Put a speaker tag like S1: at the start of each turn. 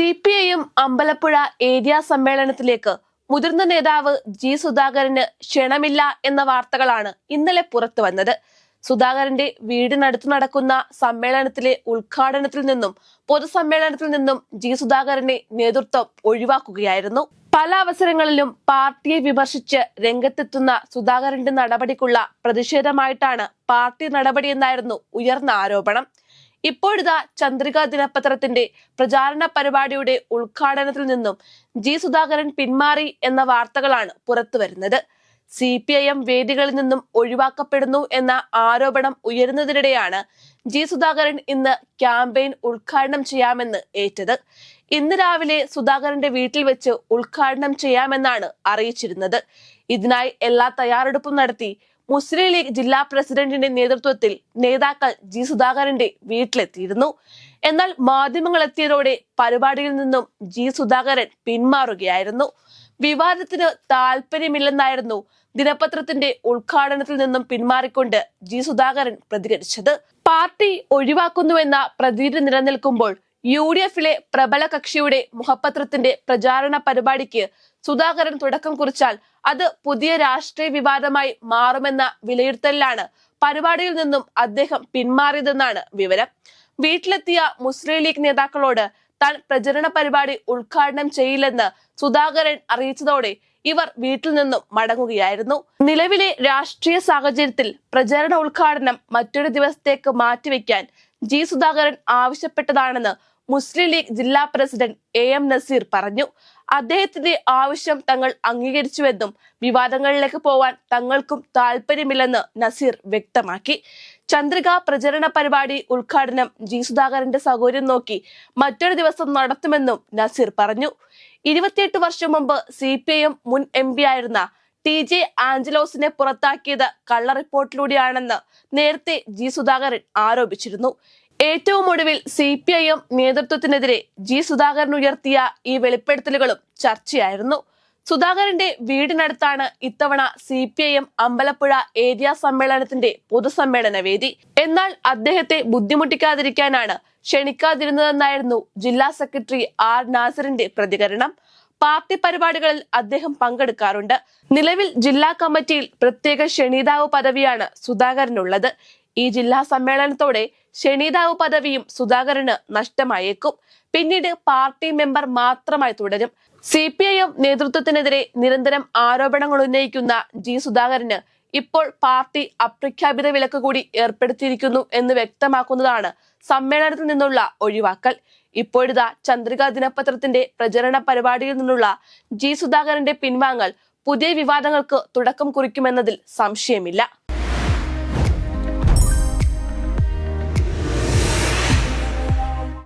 S1: C P ഐയും Ambalappuzha area സമ്മേളനത്തിലേക്ക് മുതിർന്ന നേതാവ് ജി സുധാകരന് ക്ഷണമില്ല എന്ന വാർത്തകളാണ് ഇന്നലെ പുറത്തു വന്നത്. സുധാകരന്റെ വീടിനടുത്ത് നടക്കുന്ന സമ്മേളനത്തിലെ ഉദ്ഘാടനത്തിൽ നിന്നും പൊതുസമ്മേളനത്തിൽ നിന്നും ജി സുധാകരന്റെ നേതൃത്വം ഒഴിവാക്കുകയായിരുന്നു. പല അവസരങ്ങളിലും പാർട്ടിയെ വിമർശിച്ച് രംഗത്തെത്തുന്ന സുധാകരന്റെ നടപടിക്കുള്ള പ്രതിഷേധമായിട്ടാണ് പാർട്ടി നടപടിയെന്നായിരുന്നു ഉയർന്ന ആരോപണം. ഇപ്പോഴിതാ ചന്ദ്രിക ദിനപത്രത്തിന്റെ പ്രചാരണ പരിപാടിയുടെ ഉദ്ഘാടനത്തിൽ നിന്നും ജി സുധാകരൻ പിന്മാറി എന്ന വാർത്തകളാണ് പുറത്തുവരുന്നത് സി പി ഐ എം വേദികളിൽ നിന്നും ഒഴിവാക്കപ്പെടുന്നു എന്ന ആരോപണം ഉയരുന്നതിനിടെയാണ് ജി സുധാകരൻ ഇന്ന് ക്യാമ്പയിൻ ഉദ്ഘാടനം ചെയ്യാമെന്ന് ഏറ്റത്. ഇന്ന് രാവിലെ സുധാകരന്റെ വീട്ടിൽ വെച്ച് ഉദ്ഘാടനം ചെയ്യാമെന്നാണ് അറിയിച്ചിരുന്നത്. ഇതിനായി എല്ലാ തയ്യാറെടുപ്പും നടത്തി മുസ്ലിം ലീഗ് ജില്ലാ പ്രസിഡന്റിന്റെ നേതൃത്വത്തിൽ നേതാക്കൾ ജി സുധാകരന്റെ വീട്ടിലെത്തിയിരുന്നു. എന്നാൽ മാധ്യമങ്ങൾ എത്തിയതോടെ പരിപാടിയിൽ നിന്നും ജി സുധാകരൻ പിന്മാറുകയായിരുന്നു. വിവാദത്തിന് താല്പര്യമില്ലെന്നായിരുന്നു ദിനപത്രത്തിന്റെ ഉദ്ഘാടനത്തിൽ നിന്നും പിന്മാറിക്കൊണ്ട് ജി സുധാകരൻ പ്രതികരിച്ചത്. പാർട്ടി ഒഴിവാക്കുന്നുവെന്ന പ്രതീതി നിലനിൽക്കുമ്പോൾ യു ഡി എഫിലെ പ്രബല കക്ഷിയുടെ മുഖപത്രത്തിന്റെ പ്രചാരണ പരിപാടിക്ക് സുധാകരൻ തുടക്കം കുറിച്ചാൽ അത് പുതിയ രാഷ്ട്രീയ വിവാദമായി മാറുമെന്ന വിലയിരുത്തലിലാണ് പരിപാടിയിൽ നിന്നും അദ്ദേഹം പിന്മാറിയതെന്നാണ് വിവരം. വീട്ടിലെത്തിയ മുസ്ലിം ലീഗ് നേതാക്കളോട് താൻ പ്രചരണ പരിപാടി ഉദ്ഘാടനം ചെയ്യില്ലെന്ന് സുധാകരൻ അറിയിച്ചതോടെ ഇവർ വീട്ടിൽ നിന്നും മടങ്ങുകയായിരുന്നു. നിലവിലെ രാഷ്ട്രീയ സാഹചര്യത്തിൽ പ്രചരണ ഉദ്ഘാടനം മറ്റൊരു ദിവസത്തേക്ക് മാറ്റിവെക്കാൻ ജി സുധാകരൻ ആവശ്യപ്പെട്ടതാണെന്ന് മുസ്ലിം ലീഗ് ജില്ലാ പ്രസിഡന്റ് എ എം നസീർ പറഞ്ഞു. അദ്ദേഹത്തിന്റെ ആവശ്യം തങ്ങൾ അംഗീകരിച്ചുവെന്നും വിവാദങ്ങളിലേക്ക് പോവാൻ തങ്ങൾക്കും താല്പര്യമില്ലെന്ന് നസീർ വ്യക്തമാക്കി. ചന്ദ്രിക പ്രചരണ പരിപാടി ഉദ്ഘാടനം ജി സുധാകരന്റെ സൗകര്യം നോക്കി മറ്റൊരു ദിവസം നടത്തുമെന്നും നസീർ പറഞ്ഞു. ഇരുപത്തിയെട്ട് വർഷം മുമ്പ് സി പി ഐ എം മുൻ എം പി ആയിരുന്ന ടി ജെ ആഞ്ചലോസിനെ പുറത്താക്കിയത് കള്ള റിപ്പോർട്ടിലൂടെയാണെന്ന് നേരത്തെ ജി സുധാകരൻ ആരോപിച്ചിരുന്നു. ഏറ്റവും ഒടുവിൽ സി പി ഐ എം നേതൃത്വത്തിനെതിരെ ജി സുധാകരൻ ഉയർത്തിയ ഈ വെളിപ്പെടുത്തലുകളും ചർച്ചയായിരുന്നു. സുധാകരന്റെ വീടിനടുത്താണ് ഇത്തവണ C P I M Ambalappuzha area സമ്മേളനത്തിന്റെ പൊതുസമ്മേളന വേദി. എന്നാൽ അദ്ദേഹത്തെ ബുദ്ധിമുട്ടിക്കാതിരിക്കാനാണ് ക്ഷണിക്കാതിരുന്നതെന്നായിരുന്നു ജില്ലാ സെക്രട്ടറി ആർ നാസറിന്റെ പ്രതികരണം. പാർട്ടി പരിപാടികളിൽ അദ്ദേഹം പങ്കെടുക്കാറുണ്ട്. നിലവിൽ ജില്ലാ കമ്മിറ്റിയിൽ പ്രത്യേക ക്ഷണിതാവ് പദവിയാണ് സുധാകരനുള്ളത്. ഈ ജില്ലാ സമ്മേളനത്തോടെ ക്ഷണിതാവ് പദവിയും സുധാകരന് നഷ്ടമായേക്കും. പിന്നീട് പാർട്ടി മെമ്പർ മാത്രമായി തുടരും. സി പി ഐ എം നേതൃത്വത്തിനെതിരെ നിരന്തരം ആരോപണങ്ങൾ ഉന്നയിക്കുന്ന ജി സുധാകരന് ഇപ്പോൾ പാർട്ടി അപ്രഖ്യാപിത വിലക്ക് കൂടി ഏർപ്പെടുത്തിയിരിക്കുന്നു എന്ന് വ്യക്തമാക്കുന്നതാണ് സമ്മേളനത്തിൽ നിന്നുള്ള ഒഴിവാക്കൽ. ഇപ്പോഴിതാ ചന്ദ്രിക ദിനപത്രത്തിന്റെ പ്രചരണ പരിപാടിയിൽ നിന്നുള്ള ജി സുധാകരന്റെ പിൻവാങ്ങൽ പുതിയ വിവാദങ്ങൾക്ക് തുടക്കം കുറിക്കുമെന്നതിൽ സംശയമില്ല.